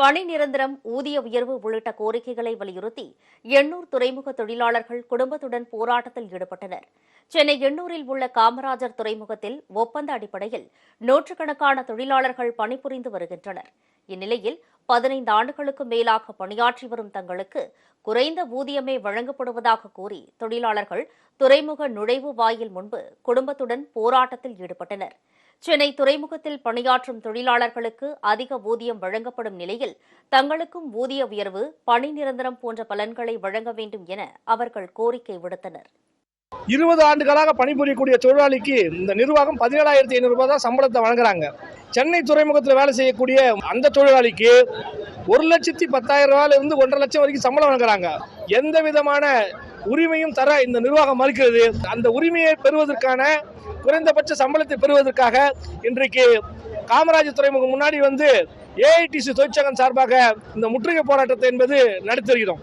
பணி நிரந்தரம் ஊதிய உயர்வு உள்ளிட்ட கோரிக்கைகளை வலியுறுத்தி எண்ணூர் துறைமுக தொழிலாளர்கள் குடும்பத்துடன் போராட்டத்தில் ஈடுபட்டனர். சென்னை எண்ணூரில் உள்ள காமராஜர் துறைமுகத்தில் ஒப்பந்த அடிப்படையில் நூற்றுக்கணக்கான தொழிலாளர்கள் பணிபுரிந்து வருகின்றனர். இந்நிலையில் பதினைந்து ஆண்டுகளுக்கு மேலாக பணியாற்றி வரும் தங்களுக்கு குறைந்த ஊதியமே வழங்கப்படுவதாக கூறி தொழிலாளர்கள் துறைமுக நுழைவு வாயில் முன்பு குடும்பத்துடன் போராட்டத்தில் ஈடுபட்டனர். சென்னை துறைமுகத்தில் பணியாற்றும் தொழிலாளர்களுக்கு அதிக ஊதியம் வழங்கப்படும் நிலையில் தங்களுக்கும் ஊதிய உயர்வு பணி நிரந்தரம் போன்ற பலன்களை வழங்க வேண்டும் என அவர்கள் கோரிக்கை விடுத்தனர். இருபது ஆண்டுகளாக பணிபுரியக்கூடிய தொழிலாளிக்கு இந்த நிர்வாகம் பதினேழாயிரத்தி ஐநூறு ரூபாய் தான் சம்பளத்தை வழங்குறாங்க. சென்னை துறைமுகத்தில் வேலை செய்யக்கூடிய அந்த தொழிலாளிக்கு ஒரு லட்சத்தி பத்தாயிரம் ரூபாயிலிருந்து ஒன்றரை லட்சம் வரைக்கும் சம்பளம் வழங்குறாங்க. எந்த விதமான உரிமையும் தர இந்த நிர்வாகம் மறுக்கிறது. அந்த உரிமையை பெறுவதற்கான குறைந்தபட்ச சம்பளத்தை பெறுவதற்காக இன்றைக்கு காமராஜர் துறைமுகம் முன்னாடி வந்து ஏஐடிசி தொழிற்சங்கம் சார்பாக இந்த முற்றுகை போராட்டத்தை என்பது நடத்தி வருகிறோம்.